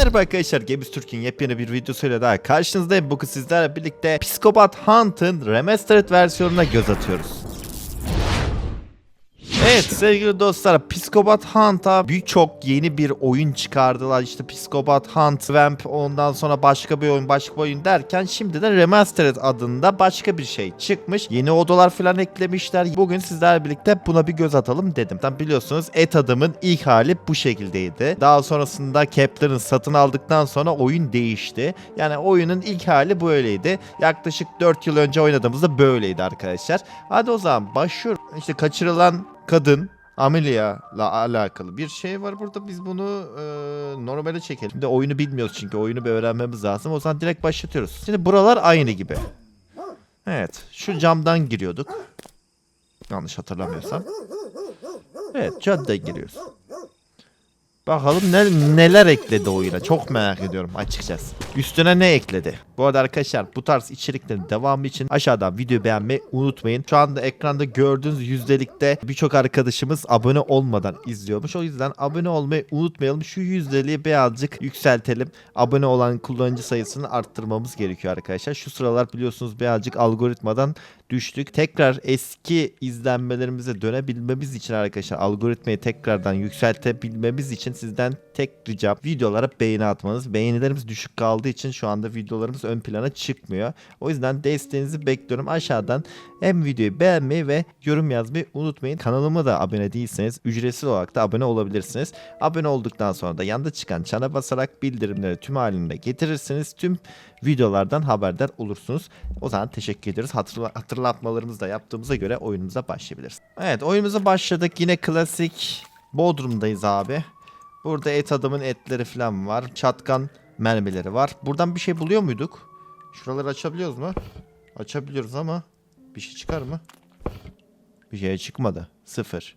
Merhaba arkadaşlar, Games Türk'ün yepyeni bir videosuyla daha karşınızdayım. Bugün sizlerle birlikte Psikopat Hunt'ın Remastered versiyonuna göz atıyoruz. Evet sevgili dostlar Psikopat Hunt'a birçok yeni bir oyun çıkardılar. İşte Psikopat Hunt, Vamp ondan sonra başka bir oyun başka bir oyun derken şimdi de Remastered adında başka bir şey çıkmış. Yeni odalar falan eklemişler. Bugün sizlerle birlikte buna bir göz atalım dedim. Tam biliyorsunuz Et Adam'ın ilk hali bu şekildeydi. Daha sonrasında Kepler'ın satın aldıktan sonra oyun değişti. Yani oyunun ilk hali böyleydi. Yaklaşık 4 yıl önce oynadığımızda böyleydi arkadaşlar. Hadi o zaman başlıyoruz. İşte kaçırılan kadın Amelia'la alakalı bir şey var burada. Biz bunu e, normale çekelim. Şimdi oyunu bilmiyoruz çünkü oyunu bir öğrenmemiz lazım. O zaman direkt başlatıyoruz. Şimdi buralar aynı gibi. Evet. Şu camdan giriyorduk. Yanlış hatırlamıyorsam. Evet caddeden giriyoruz. Bakalım ne, neler ekledi oyuna. Çok merak ediyorum açıkçası. Üstüne ne ekledi? Bu arada arkadaşlar bu tarz içeriklerin devamı için aşağıdan video beğenmeyi unutmayın. Şu anda ekranda gördüğünüz yüzdelikte birçok arkadaşımız abone olmadan izliyormuş. O yüzden abone olmayı unutmayalım. Şu yüzdeliği birazcık yükseltelim. Abone olan kullanıcı sayısını arttırmamız gerekiyor arkadaşlar. Şu sıralar biliyorsunuz birazcık algoritmadan düştük. Tekrar eski izlenmelerimize dönebilmemiz için arkadaşlar algoritmayı tekrardan yükseltebilmemiz için sizden tek ricam videolara beğeni atmanız. Beğenilerimiz düşük kaldığı için şu anda videolarımız ön plana çıkmıyor. O yüzden desteğinizi bekliyorum. Aşağıdan hem videoyu beğenmeyi ve yorum yazmayı unutmayın. Kanalıma da abone değilseniz ücretsiz olarak da abone olabilirsiniz. Abone olduktan sonra da yanda çıkan çana basarak bildirimleri tüm halinde getirirsiniz. Tüm videolardan haberdar olursunuz. O zaman teşekkür ederiz. Hatırla- hatırlatmalarımızı da yaptığımıza göre oyunumuza başlayabiliriz. Evet oyunumuza başladık. Yine klasik Bodrum'dayız abi. Burada et adamın etleri falan var. Çatkan mermileri var. Buradan bir şey buluyor muyduk? Şuraları açabiliyoruz mu? Açabiliyoruz ama bir şey çıkar mı? Bir şey çıkmadı. Sıfır.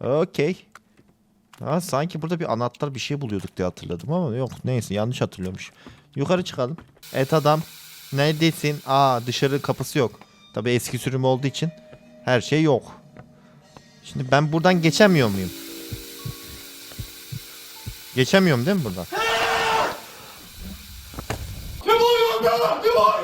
Okey. Ha, sanki burada bir anahtar bir şey buluyorduk diye hatırladım ama yok neyse yanlış hatırlıyormuş. Yukarı çıkalım. Et adam. Neredesin? Aa dışarı kapısı yok. Tabi eski sürüm olduğu için her şey yok. Şimdi ben buradan geçemiyor muyum? Geçemiyorum değil mi buradan?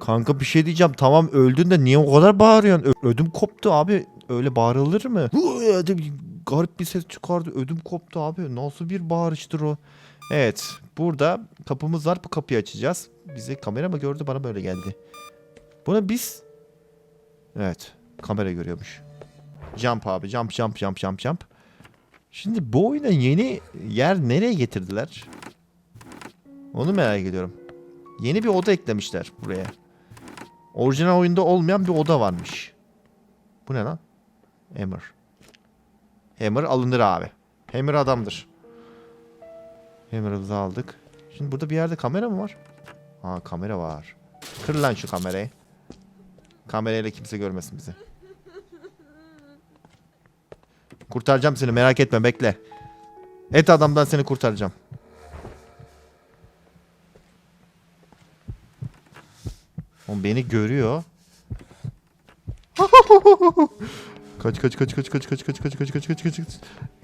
Kanka bir şey diyeceğim. Tamam öldün de niye o kadar bağırıyorsun? Ö- ödüm koptu abi. Öyle bağırılır mı? Garip bir ses çıkardı. Ödüm koptu abi. Nasıl bir bağırıştır o? Evet. Burada kapımız var. Bu kapıyı açacağız. Bize kamera mı gördü? Bana böyle geldi. Buna biz... Evet. Kamera görüyormuş. Jump abi. Jump jump jump jump jump. Şimdi bu oyuna yeni yer nereye getirdiler? Onu merak ediyorum. Yeni bir oda eklemişler buraya. Orijinal oyunda olmayan bir oda varmış. Bu ne lan? Hammer. Hammer alınır abi. Hammer adamdır. Hammer'ımızı aldık. Şimdi burada bir yerde kamera mı var? Ha kamera var. Kır lan şu kamerayı. Kamerayla kimse görmesin bizi. Kurtaracağım seni merak etme bekle. Et adamdan seni kurtaracağım. O beni görüyor. kaç kaç kaç kaç kaç kaç kaç kaç kaç kaç kaç kaç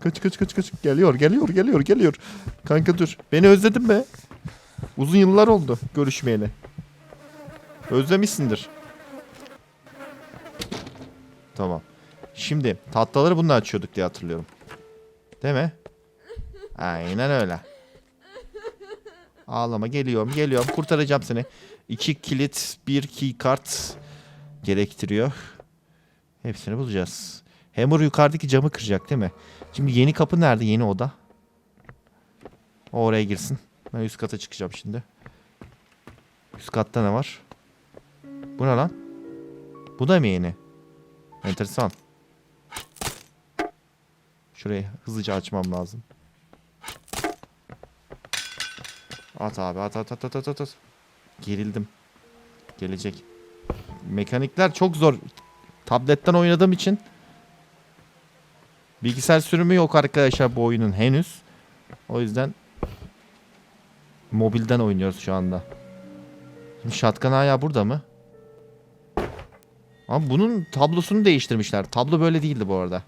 kaç kaç kaç kaç geliyor geliyor geliyor geliyor. Kanka dur. Beni özledin mi? Uzun yıllar oldu görüşmeyeli. Özlemişsindir. Tamam. Şimdi tatlıları bununla açıyorduk diye hatırlıyorum. Değil mi? Aynen öyle. Ağlama geliyorum geliyorum kurtaracağım seni. İki kilit bir key kart gerektiriyor. Hepsini bulacağız. Hammer yukarıdaki camı kıracak değil mi? Şimdi yeni kapı nerede? Yeni oda. O oraya girsin. Ben üst kata çıkacağım şimdi. Üst katta ne var? Bu ne lan? Bu da mı yeni? Enteresan. Şurayı hızlıca açmam lazım. At abi at at at at at at. Gerildim. Gelecek. Mekanikler çok zor. Tabletten oynadığım için bilgisayar sürümü yok arkadaşlar bu oyunun henüz. O yüzden mobilden oynuyoruz şu anda. Şimdi Shotgun hala burada mı? Ama bunun tablosunu değiştirmişler. Tablo böyle değildi bu arada.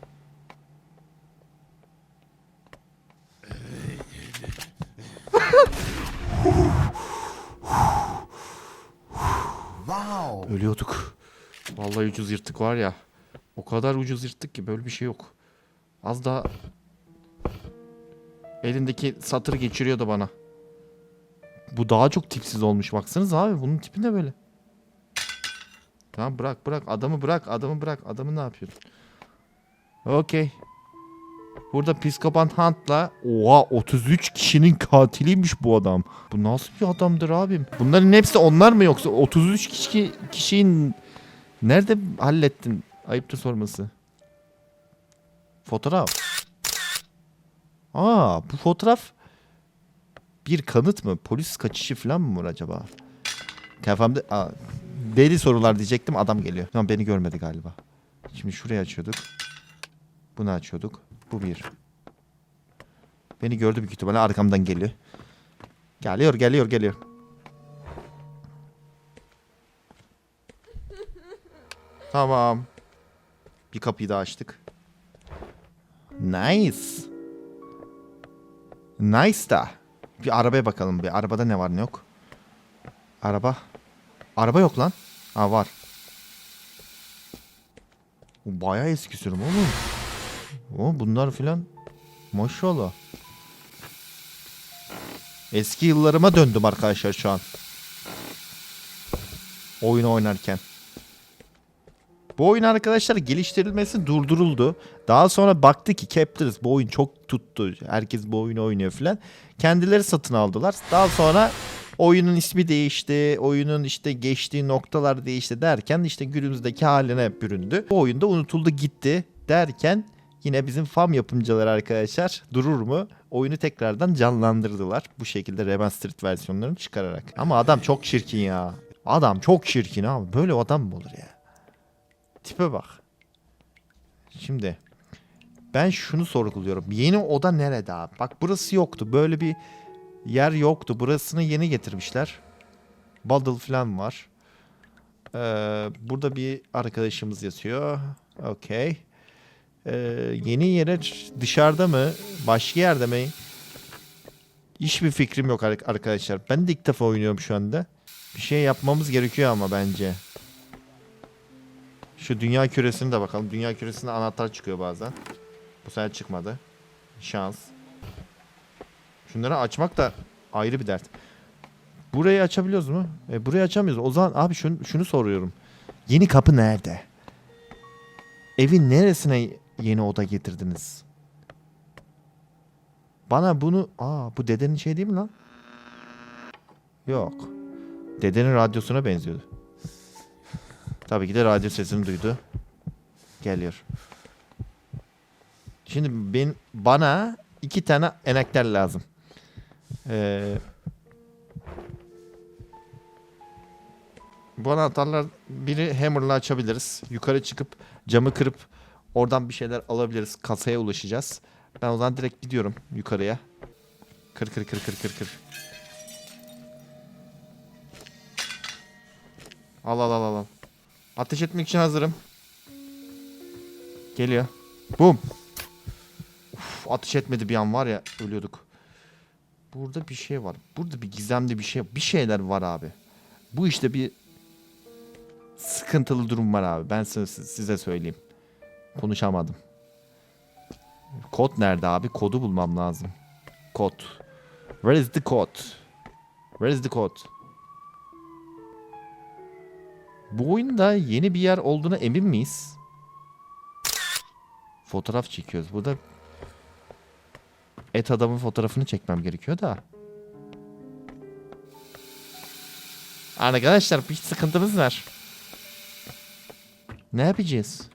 wow. Ölüyorduk. Vallahi ucuz yırttık var ya. O kadar ucuz yırttık ki böyle bir şey yok. Az daha elindeki satır geçiriyordu bana. Bu daha çok tipsiz olmuş. Baksanız abi bunun tipi ne böyle? Tamam bırak bırak adamı bırak adamı bırak adamı ne yapıyorsun? Okey. Burada psikopat Hunt'la oha 33 kişinin katiliymiş bu adam. Bu nasıl bir adamdır abim? Bunların hepsi onlar mı yoksa 33 kişi kişiyi nerede hallettin? Ayıptır sorması. Fotoğraf. Aa bu fotoğraf bir kanıt mı? Polis kaçışı falan mı var acaba? Kafamda aa, deli sorular diyecektim adam geliyor. Tamam beni görmedi galiba. Şimdi şurayı açıyorduk. Bunu açıyorduk. Bu bir. Beni gördü büyük ihtimalle arkamdan geliyor. Geliyor geliyor geliyor. Tamam. Bir kapıyı daha açtık. Nice. Nice da. Bir arabaya bakalım bir. Arabada ne var ne yok. Araba. Araba yok lan. Ha var. Bu bayağı eski sürüm oğlum. O bunlar filan maşallah. Eski yıllarıma döndüm arkadaşlar şu an. Oyun oynarken. Bu oyun arkadaşlar geliştirilmesi durduruldu. Daha sonra baktı ki Captors bu oyun çok tuttu. Herkes bu oyunu oynuyor filan. Kendileri satın aldılar. Daha sonra oyunun ismi değişti. Oyunun işte geçtiği noktalar değişti derken işte günümüzdeki haline büründü. Bu oyunda unutuldu gitti derken yine bizim FAM yapımcıları arkadaşlar durur mu? Oyunu tekrardan canlandırdılar. Bu şekilde remastered versiyonlarını çıkararak. Ama adam çok çirkin ya. Adam çok çirkin abi. Böyle adam mı olur ya? Tipe bak. Şimdi ben şunu sorguluyorum. Yeni oda nerede abi? Bak burası yoktu. Böyle bir yer yoktu. Burasını yeni getirmişler. Bundle falan var. Ee, burada bir arkadaşımız yatıyor. Okey. Ee, yeni yere dışarıda mı? Başka yerde mi? Hiçbir fikrim yok ar- arkadaşlar. Ben de ilk defa oynuyorum şu anda. Bir şey yapmamız gerekiyor ama bence. Şu dünya küresini de bakalım. Dünya küresinde anahtar çıkıyor bazen. Bu sefer çıkmadı. Şans. Şunları açmak da ayrı bir dert. Burayı açabiliyoruz mu? E, burayı açamıyoruz. O zaman abi şunu, şunu soruyorum. Yeni kapı nerede? Evin neresine yeni oda getirdiniz? Bana bunu... Aa bu dedenin şey değil mi lan? Yok. Dedenin radyosuna benziyordu. Tabii ki de radyo sesini duydu. Geliyor. Şimdi ben bana iki tane enekter lazım. Ee, bu anahtarlar biri hammer'la açabiliriz. Yukarı çıkıp camı kırıp oradan bir şeyler alabiliriz. Kasaya ulaşacağız. Ben o zaman direkt gidiyorum yukarıya. Kır kır kır kır kır kır. Al al al al. Ateş etmek için hazırım. Geliyor. Bum. Ateş etmedi bir an var ya ölüyorduk. Burada bir şey var. Burada bir gizemli bir şey. Bir şeyler var abi. Bu işte bir sıkıntılı durum var abi. Ben size söyleyeyim. Konuşamadım. Kod nerede abi? Kodu bulmam lazım. Kod. Where is the code? Where is the code? Bu oyunda yeni bir yer olduğuna emin miyiz? Fotoğraf çekiyoruz. Burada et adamın fotoğrafını çekmem gerekiyor da. Arkadaşlar bir sıkıntımız var. Ne yapacağız?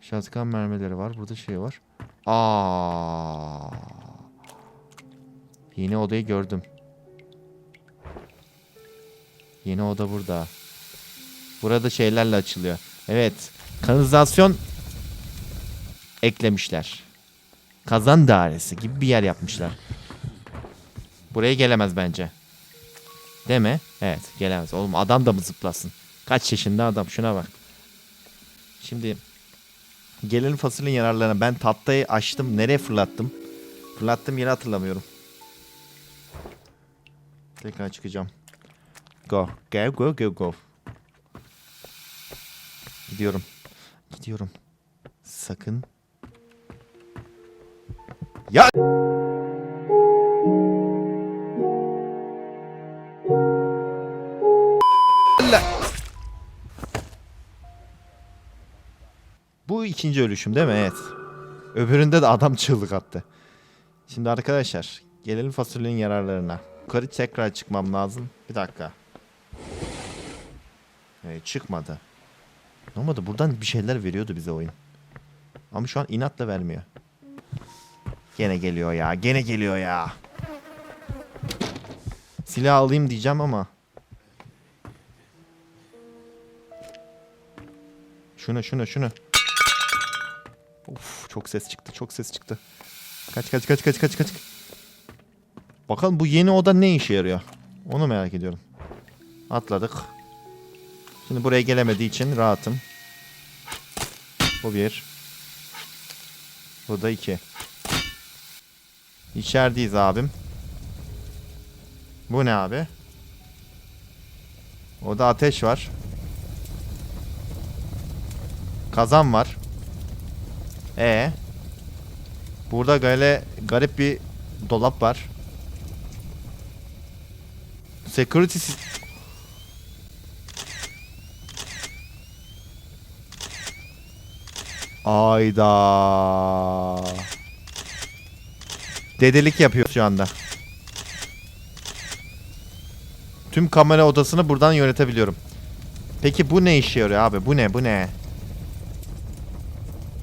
Şatkan mermileri var. Burada şey var. Aa. Yeni odayı gördüm. Yeni oda burada. Burada şeylerle açılıyor. Evet. Kanalizasyon eklemişler. Kazan dairesi gibi bir yer yapmışlar. Buraya gelemez bence. Değil mi? Evet gelemez. Oğlum adam da mı zıplasın? Kaç yaşında adam şuna bak. Şimdi gelelim fasulyenin yararlarına. Ben tahtayı açtım. Nereye fırlattım? Fırlattığım yeri hatırlamıyorum. Tekrar çıkacağım. Go. Go go go go. Gidiyorum. Gidiyorum. Sakın. Ya Bu ikinci ölüşüm değil mi? Evet. Öbüründe de adam çığlık attı. Şimdi arkadaşlar gelelim fasulyenin yararlarına. Yukarı tekrar çıkmam lazım. Bir dakika. Evet, çıkmadı. Ne olmadı? Buradan bir şeyler veriyordu bize oyun. Ama şu an inatla vermiyor. Gene geliyor ya. Gene geliyor ya. Silah alayım diyeceğim ama. Şunu şunu şunu. Of çok ses çıktı çok ses çıktı. Kaç kaç kaç kaç kaç kaç. Bakalım bu yeni oda ne işe yarıyor? Onu merak ediyorum. Atladık. Şimdi buraya gelemediği için rahatım. Bu bir. Bu da iki. İçerideyiz abim. Bu ne abi? O da ateş var. Kazan var. E Burada böyle garip bir dolap var. Security Ayda. Dedelik yapıyor şu anda. Tüm kamera odasını buradan yönetebiliyorum. Peki bu ne işe yarıyor abi? Bu ne? Bu ne?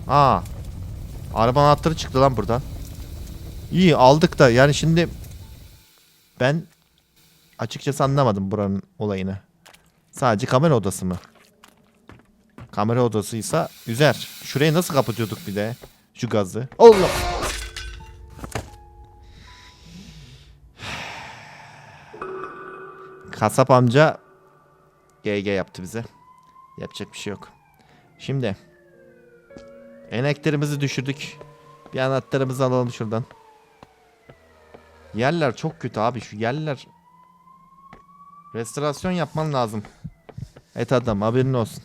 Aa. Araba anahtarı çıktı lan buradan. İyi aldık da yani şimdi ben açıkçası anlamadım buranın olayını. Sadece kamera odası mı? Kamera odasıysa üzer. Şurayı nasıl kapatıyorduk bir de? Şu gazı. Allah. Kasap amca GG yaptı bize. Yapacak bir şey yok. Şimdi eneklerimizi düşürdük. Bir anahtarımızı alalım şuradan. Yerler çok kötü abi. Şu yerler restorasyon yapman lazım. Et adam haberin olsun.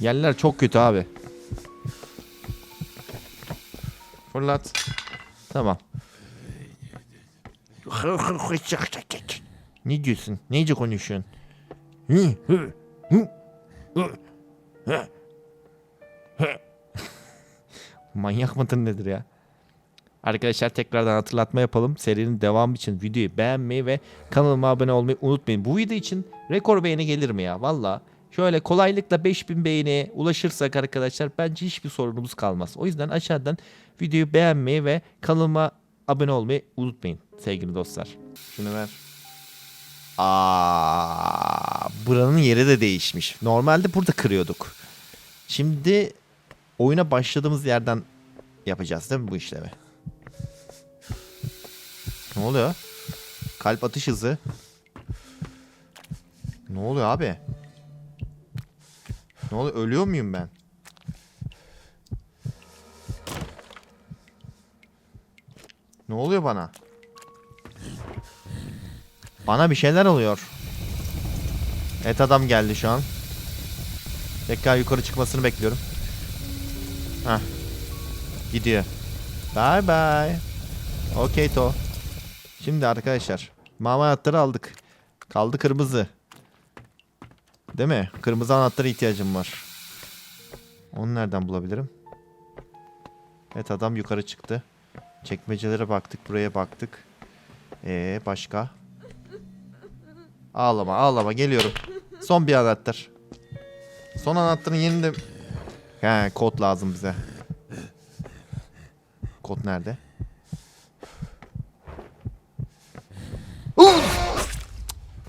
Yerler çok kötü abi. Fırlat. Tamam. Ne diyorsun? Neyce konuşuyorsun? Manyak mıdır nedir ya? Arkadaşlar tekrardan hatırlatma yapalım. Serinin devamı için videoyu beğenmeyi ve kanalıma abone olmayı unutmayın. Bu video için rekor beğeni gelir mi ya? Valla şöyle kolaylıkla 5000 beğeniye ulaşırsak arkadaşlar bence hiçbir sorunumuz kalmaz. O yüzden aşağıdan videoyu beğenmeyi ve kanalıma abone olmayı unutmayın sevgili dostlar. Şunu ver. Aa, buranın yeri de değişmiş. Normalde burada kırıyorduk. Şimdi oyuna başladığımız yerden yapacağız değil mi bu işlemi? Ne oluyor? Kalp atış hızı. Ne oluyor abi? Ne oluyor? Ölüyor muyum ben? Ne oluyor bana? Bana bir şeyler oluyor. Et adam geldi şu an. Tekrar yukarı çıkmasını bekliyorum. Heh. Gidiyor. Bye bye. Okey to. Şimdi arkadaşlar. Mavi anahtarı aldık. Kaldı kırmızı. Değil mi? Kırmızı anahtara ihtiyacım var. Onu nereden bulabilirim? Evet adam yukarı çıktı. Çekmecelere baktık. Buraya baktık. Ee başka? Ağlama ağlama geliyorum. Son bir anahtar. Son anahtarın yerini de... He kod lazım bize. Kod nerede?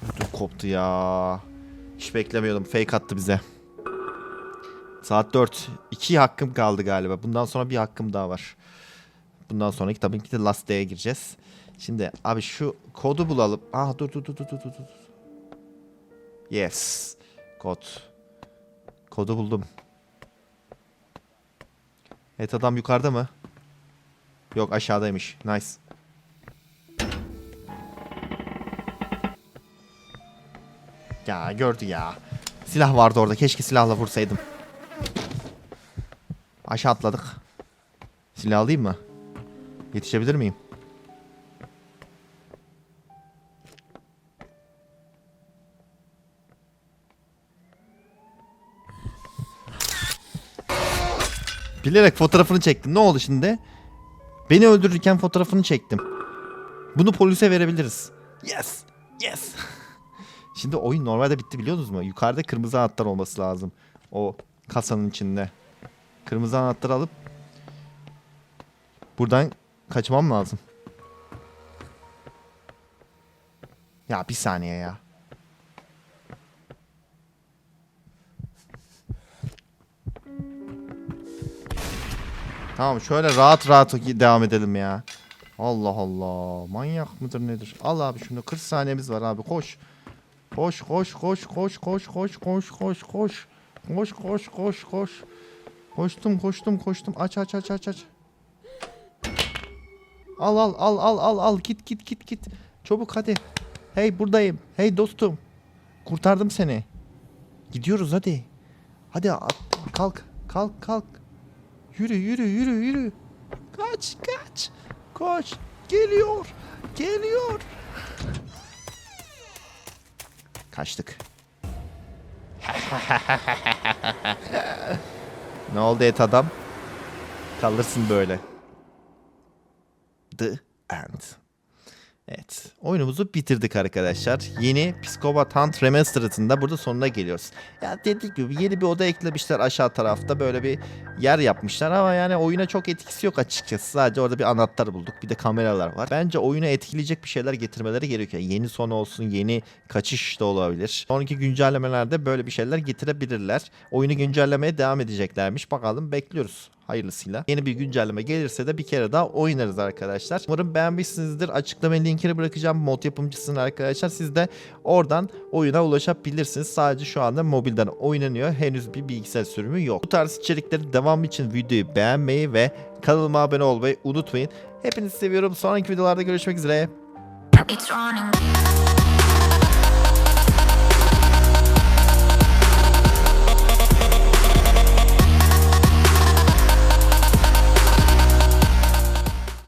Ödüm koptu ya. Hiç beklemiyordum. Fake attı bize. Saat 4. 2 hakkım kaldı galiba. Bundan sonra bir hakkım daha var. Bundan sonraki tabii ki de Last Day'e gireceğiz. Şimdi abi şu kodu bulalım. Ah dur dur dur dur dur dur. Yes. Kod. Kodu buldum. Evet adam yukarıda mı? Yok aşağıdaymış. Nice. Ya gördü ya. Silah vardı orada. Keşke silahla vursaydım. Aşağı atladık. Silah alayım mı? Yetişebilir miyim? Bilerek fotoğrafını çektim. Ne oldu şimdi? Beni öldürürken fotoğrafını çektim. Bunu polise verebiliriz. Yes. Yes. Şimdi oyun normalde bitti biliyorsunuz mu? Yukarıda kırmızı anahtar olması lazım. O kasanın içinde. Kırmızı anahtarı alıp buradan kaçmam lazım. Ya bir saniye ya. Tamam şöyle rahat rahat devam edelim ya. Allah Allah. Manyak mıdır nedir? Al abi şunu 40 saniyemiz var abi koş. Koş koş koş koş koş koş koş koş koş. Koş koş koş koş. Koştum koştum koştum. Aç aç aç aç aç. Al al al al al al git git git git. Çabuk hadi. Hey buradayım. Hey dostum. Kurtardım seni. Gidiyoruz hadi. Hadi at, kalk kalk kalk. Yürü yürü yürü yürü. Kaç kaç. Koş. Geliyor. Geliyor. Kaçtık. ne oldu et adam? Kalırsın böyle. The End. Evet. Oyunumuzu bitirdik arkadaşlar. Yeni Psikopat Hunt Remastered'ın da burada sonuna geliyoruz. Ya dediğim gibi yeni bir oda eklemişler aşağı tarafta. Böyle bir yer yapmışlar ama yani oyuna çok etkisi yok açıkçası. Sadece orada bir anahtar bulduk. Bir de kameralar var. Bence oyunu etkileyecek bir şeyler getirmeleri gerekiyor. Yeni son olsun, yeni kaçış da olabilir. Sonraki güncellemelerde böyle bir şeyler getirebilirler. Oyunu güncellemeye devam edeceklermiş. Bakalım bekliyoruz hayırlısıyla. Yeni bir güncelleme gelirse de bir kere daha oynarız arkadaşlar. Umarım beğenmişsinizdir. Açıklama linkini bırakacağım mod yapımcısının arkadaşlar. Siz de oradan oyuna ulaşabilirsiniz. Sadece şu anda mobilden oynanıyor. Henüz bir bilgisayar sürümü yok. Bu tarz içeriklerin devamı için videoyu beğenmeyi ve kanalıma abone olmayı unutmayın. Hepinizi seviyorum. Sonraki videolarda görüşmek üzere. It's running.